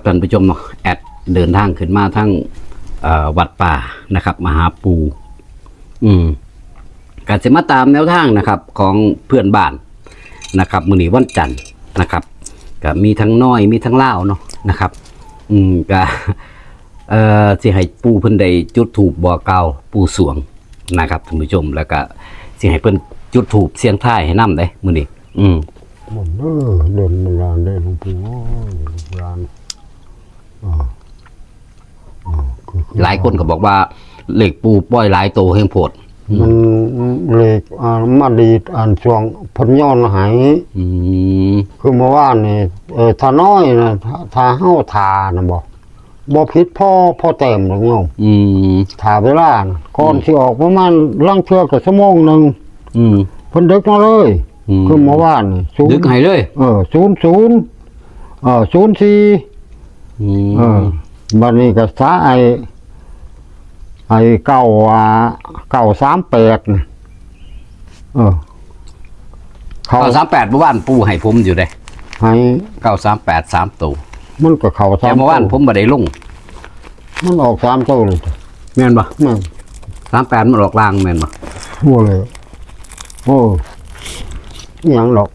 ครับท่านผู้ชมเนาะแอดเดินทางขึ้นมาทั้งวัดป่านะครับ มหาปู อืมการจะมาตามแนวทางนะครับ ของเพื่อนบ้านนะครับมือหนีวันจันทร์นะครับก็มีทั้งน้อยมีทั้งเล่าเนาะนะครับ อืมก็เอ่อสิให้ปูเพิ่นได้จุดถูกบ่อเก่าปูสวงนะครับท่านผู้ชมแล้วก็สิให้เพิ่นจุดถูกเสียงท้ายให้นำได้มื้อนี้อืมมันเออเดินโบราณได้หลวงปู่โบราณอ่าอ่าคือคือ หลายคนก็บอกว่าเหล็กปูปล่อยหลายโตแห่งโพดมันเลขอ่ามาดีดอ่านช่วงพนย้อนหายอืมคือเมื่อวานนี่เออถ้าน้อยนะถ้าถ้าเฮาทานะบ่บ่ผิดพ่อพ่อแต้มหรอกโยมอืมทาเวลานะก่อนสิออกประมาณลังเทื่อก็ชั่วโมงหนึงอืมเพิ่นดึกมาเลยอืมคือเมื่อวานนี่ศูนดึกย์ให้เลย เออศูนย์ศูนย์เออศูนย์สี่อืมเออบัดนี้ก็สาไอ ไอเก้าอ่าเก้าสามแปดน่ะเออเขาเก้าสามแปดเมื่อวานปูให้ผมอยู่เด้ให้เก้าสามแปดสามตัวมันก็เขาสาแต่มเมื่อวานผมบ่ได้ลงมันออกสามตัวเลยจ้ะแม่นบ่นั่นสามแปดมันออกลางแม่นบ่ทั่วเลย โอ้อิหยังหรอก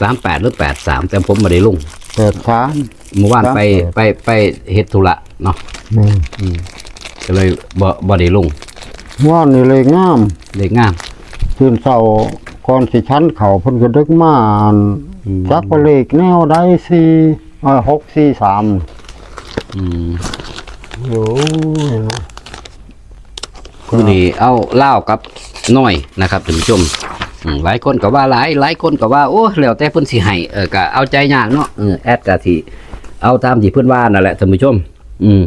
สามแปดหรือแปดสามแต่ผมบ่ได้ลงแปดสาม เมื่อวานไปสามแปดไปไปเฮ็ดธุระเนาะ นี่ก็เลยบ่บ่ได้ลงว่านี่เลยงามเลขงามตื่นเช้าก่อนสิชั้นเขาเพิ่นก็ดึกมาอ่านอืมจักว่าเลขแนวใดสี่เอ่อหกสี่สามอืมโอ้ยเนาะมื้อนี้เอาเหล้ากับน้อยนะครับท่านผู้ชมอืมหลายคนก็ว่าหลายหลายคนก็ว่าโอ้แล้วแต่เพิ่นสิให้เออก็เอาใจยากเนาะเออแอดก็สิเอาตามที่เพิ่นว่านั่นแหละท่านผู้ชม อืม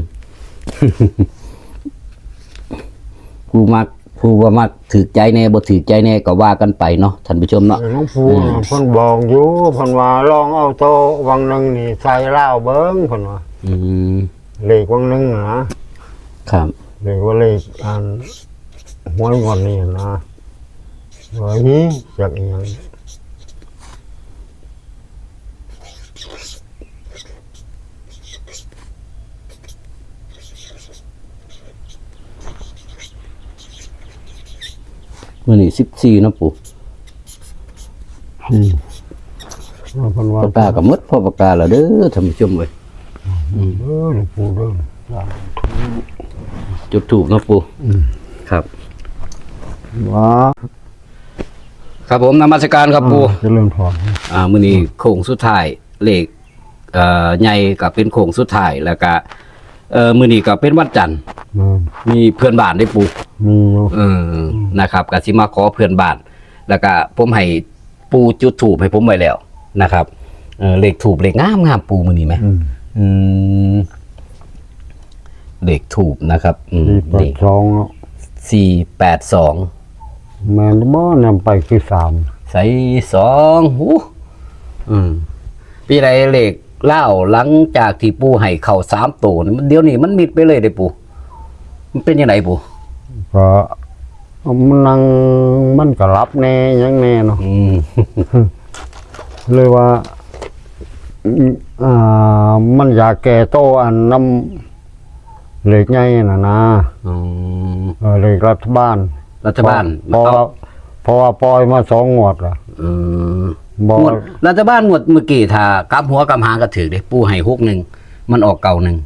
ผู้มักผู้ว่ามักถือใจแน่บ่ถือใจแน่ก็ว่ากันไปเนาะท่านผู้ชมเนาะหลวงปู่น่ะเพิ่นบอกอยู่เพิ่นว่าลองเอาโตวังหนึงนี่ใส่เหล้าเบิ่งเพิ่นว่าอืมเลขวังหนึงน่ะนะครับเลขว่าเลขอันหวยงวดนี้นะว่าฮีจากอีหยัง มื้อนี้14เนาะปู่อืมว่าเพิ่นว่าปากกาก็หมดพอปากกาแล้วเด้อท่านผู้ชมเว้ยเด้อหลวงปู่เด้อจุดถูกเนาะปู่ครับว่าครับผมนมัสการครับปู่เจะเริ่มถอนอ่ามื้อนี้โค้งสุดท้ายเลขเอ่อใหญ่ก็เป็นโค้งสุดท้ายแล้วก็ เอ่อมื้อนี้ก็เป็นวันจันทร์นั่นมีเพื่อนบ้านได้ปู่มีอยู่เออนะครับก็สิมาขอเพื่อนบ้าน แล้วก็ผมให้ปูจุดถูกให้ผมไว้แล้วนะครับเออเลขถูกเลขงามงามปูมื้อนี้ไหมอืมอืมเลขถูกนะครับอืมสี่แปดสองเนาะสี่แปดสอง แม่นบ่นำไปคือสามใส่สองหูอืม ปีไรเลข เล่าหลังจากที่ปูให้เข่าสามตัวนี่มันเดี๋ยวนี้มันมิดไปเลยเด้ปูมันเป็นยังไงปูก็มันนั่งมันก็รับแน่หยังแน่เนาะอืมเลยว่าอืมอ่ามันอยากแก่โตอันน้ำเหล็กไงน่ะนะอืมเออเหล็กรัฐบาลรัฐบาลเพราะเอาว่าเพราะว่าปล่อยมาสองงวดละอืมบอ หมดรัฐบาลหมดเมื่อกี้ถ้ากำหัวกำหางก็ถือเด้ปูให้หกหนึ่งมันออกเก่าหนึ่ง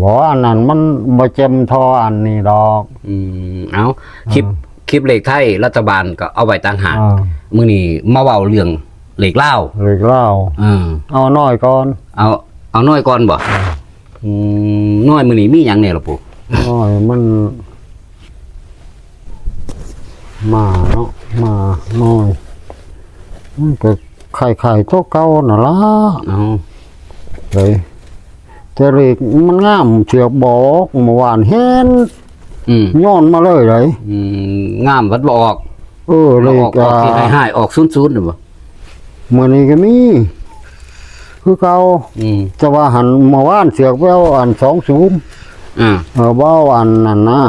บอกว่าอันนั้นมันบ่เจ็มทออันนี้ดอก อืมเอาคลิปคลิปเลขไทยรัฐบาลก็เอาไว้ต่างหากอ่า มื้อนี้มาเว้าเรื่องเลขเล่าวเหล็กเหล้าอืมเอาน้อยก่อนเอาเอาน้อยก่อนบ่อืมน้อยมื้อนี้มีหยังแน่ล่ะปู่น้อยมัน มาเนาะมาน้อยมันก็ ไข่ไข่ๆตัวเก่าน่ะล่ะเอาเลยแต่เหล็กมันงามเชือกบอกเมื่อวานเห็นอืมย้อนมาเลยเลยอืมงามวัดบ่ออกเออเหแล้ล็วออกกออกอ่าที่ให้หายออก00น่ะบ่มื้อนี้ก็มีคือเก่าอืมแต่ว่าหันเมื่อวานเสือกแววอันสองศูนย์อ่าเออบ่าวอันนั่นนะ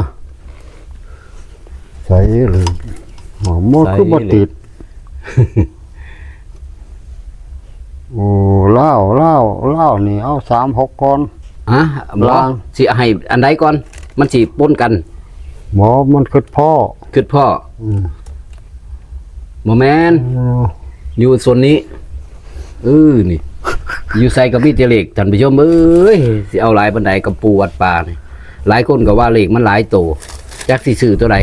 ใส่เลยอ๋อมันคือบ่ติด โอ้เล่าเล่าเล่านี่เอาสามหกก่อน อะบ่ล้าง สิให้อันใดก่อน มันสิปนกันหมอมันคือพ่อคือพ่ออืมบ่แม่นอยู่ส่วนนี้เออนี่ อยู่ใส่กับมีแต่เหล็กท่านผู้ชมเอ้ยสิเอาหลายบันไดกับปูวัดป่านี่หลายคนก็ว่าเหล็กมันหลายโตจักสิซื้อตัวใด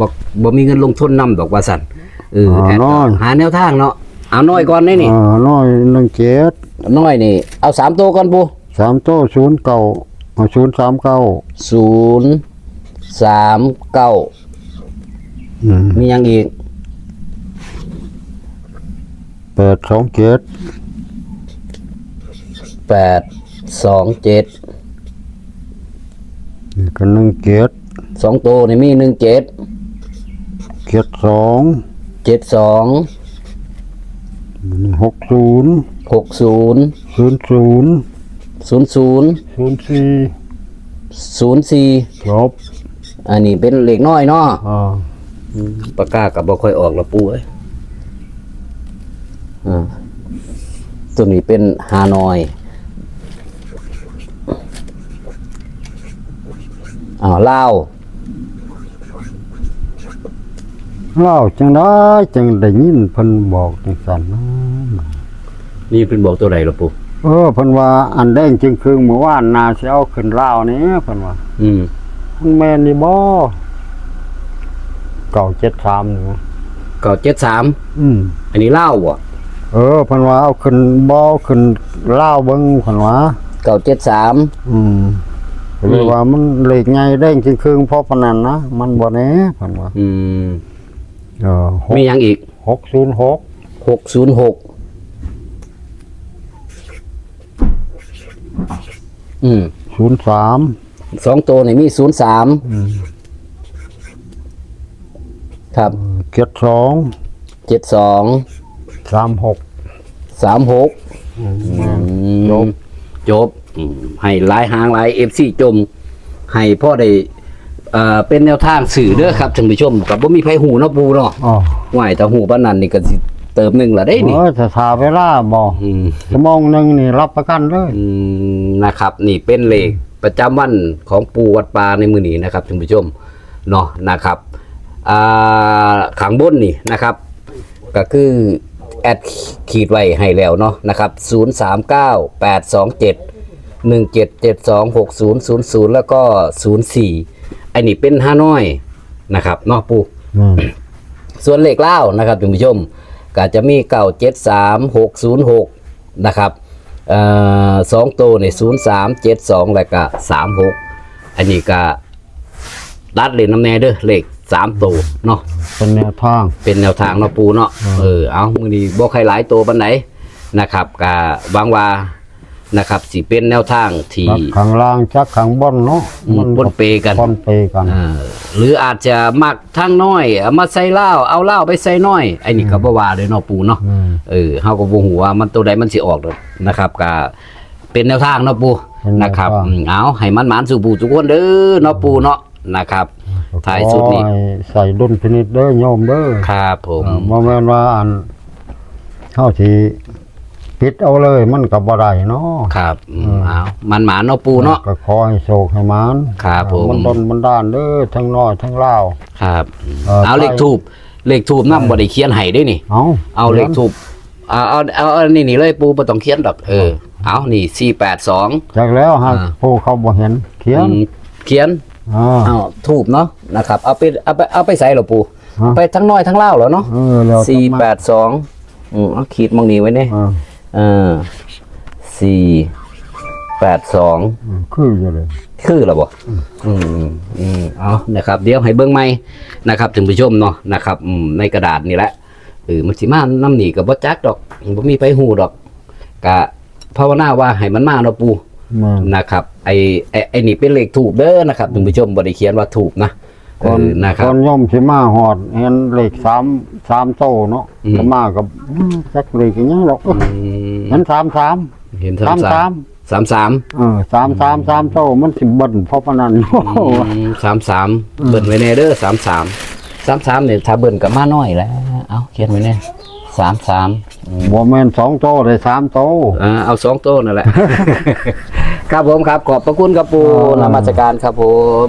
บ่บ่มีเงินลงทุนนำดอกว่าสั่นเออแอดหาแนวทางเนาะ เอาน้อยก่อนนี่นี่เออน้อยหนึ่งเจ็ดน้อยนี่ เอาสามตัวก่อนปูสามโต้ศูนย์เก่าเอาศูนย์สามเก้าศูนย์สามเก้าอืมมีหยังอีกแปดสองเจ็ดแปดสองเจ็ดนี่ก็หนึ่งเจ็ดสองตัวนี่มีหนึ่งเจ็ดเจ็ดสองเจ็ดสอง หกศูนย์หกศูนย์ศูนย์ศูนย์ศูนย์ศูนย์ศูนย์สี่ศูนย์สี่จบอันนี้เป็นเหล็กน้อยเนาะอ่าปากกากับบ่ค่อยออกละปูเอ้ยอ่าตัวนี้เป็นฮานอยอ่าลาวเล่าจังได้จังได้ยินเพิ่นบอกจังสันนะ นี่เป็นบอกตัวใดละปูเออเพิ่นว่าอันแดงจึงคืงเมื่อวานนาสิเอาขึ้นเล่าวนี่เพิ่นว่าอืมมันแม่นนี่บ่เก่าเจ็ดสามนี่นะก็เจ็ดสามอืมอันนี้ลาวบ่เออเพิ่นว่าเอาขึ้นบ่เอาขึ้นเล่าวเบิ่งเพิ่นว่าเก้าเจ็ดสามอืมก็เลยอืมว่ามันเลขใหญ่แดงจึงคืงเพราะปานนั้นนะมันบ่แน่เพิ่นว่า อืมเออมีหยังอีกหกศูนย์หกหกศูนย์หก อืมศูนย์สามสองตัวนี่มีศูนย์สามอืมครับเจ็ดสองเจ็ดสองสามหกสามหกอืมจบจบอืมให้หลายหางหลายเอฟซีจม ให้พ่อได้เอ่อเป็นแนวทางสื่อเด้อครับท่านผู้ชมกับบ่มีไผหูเนาะปูเนาะอ๋อไหวแต่หูปานนั้นนี่ก็สิ เติมหนึงละได้นี่เออถ้าถาเวลาบ่อืมชั่วโมงหนึงนี่รับประกันเลยอืมนะครับ นี่เป็นเลขประจำวันของปูวัดปลาในมือนี้นะครับท่านผู้ชมเนาะนะครับอ่าขังบนนี่นะครับ ก็คือแอดขีดไว้ให้แล้วเนาะนะครับ 0 3 9 8 2 7 1 7 7 2 6 0 0 0 แล้วก็ 0 4 อันนี้เป็นห้าน้อยนะครับเนาะปู อืม ส่วนเลขเล่าวนะครับท่านผู้ชม ก็จะมีเก่าเจ็ดสามหกศูนย์หกนะครับเอ่อสองตัวในศูนย์สามเจ็ดสองแล้วก็สามหกอันนี้ก็รัดเลนน้ำแน่เด้อเลขสามตัวเนาะเป็นแนวทางเป็นแนวทางเนาะปูเนาะเออเอามือนี้บ่ใครหลายตัวปันไหนนะครับก็หวังว่า นะครับสิเป็นแนวทางที่จักข้างล่างจักข้างบนเนาะอืมปนเปกันปนเปกันอ่าหรืออาจจะมักทั้งน้อยเอามาใส่เหล้าเอาเหล้าไปใส่น้อยไอ้นี่ก็บ่ว่าเลยเนาะปูเนาะอืมเออเฮาก็บ่ฮู้ว่ามันตัวใดมันสิออกดอกนะครับก็เป็นแนวทางเนาะปูเป็นแนวทางนะครับอืมเอาให้มันหมานสู่ปูทุกคนเด้อเนาะปูเนาะนะครับท้ายสุดนี้ขอให้ใส่ดุลพินิจเด้อโยมเด้อครับผมเออบ่แม่นว่าอันเฮาสิ ปิดเอาเลยมันก็บ่ได้เนาะครับอืมเอามันหมานเนาะปูเนาะ ก็ขอให้โชคให้หมานครับผม มันดนมันด้านเด้อทั้งน้อยทั้งลาว ครับ เออเอาเลขทูบเลขทูบนำบ่ได้เขียนให้เด้นี่ เอาเอาเลขทูบเอาเอาเอาเอานี่นี่เลยปูบ่ต้องเขียนดอกเออ เอานี่ 482 จากแล้วหากอ่า ผู้เขาบ่เห็นเขียนอืมเขียน อ่าอ้าวทูบเนาะนะครับ เอาไปเอาไปเอาไปใส่เหรอปูฮะ ไปทั้งน้อยทั้งเล่าวเหรอเนาะเออแล้วสี่แปดสองอืมเอาขีดมองนี้ไว้เนี่ย อ่า เออสี่แปดสองอืมคืออยู่เลย คือเหรอบ่อืมอืมเอานะครับ เดี๋ยวให้เบิ้งไม่นะครับถึงผู้ชมเนาะนะครับอืมในกระดาษนี่แหละเออมันสิมาน้ำหนีกับบ่จักดอกบ่มีไปหูดอกกะภาวนาว่าให้มันมาเนาะปูมานะครับไอไอไอนี่เป็นเลขถูกเด้อนะครับถึงผู้ชมบ่ได้เขียนว่าถูกนะเอ ก่อนอนะครับ ก่อนย่อมสิมาหอด เห็นเลขสามสามโตเนาะอืมก็มากับอืมจักเลขอีหยังหรอกอืมเห็นสามสาม เห็นสามสามสามสามสามเออสามสามสามโตมันสิเบิ่นเพราะปานนั้นสามสามเบิ่นไว้แน่เด้อสามสามสามสามเนี่ยถ้าเบิ่นกับมาน้อยแล้วเอาเขียนไว้แน่สสามสามบ่แม่นสองโตเลยสามโต อ่าเอาสองโต้นั่นแหละ ครับผมครับขอบพระคุณครับปูอ๋อนมัสการครับผม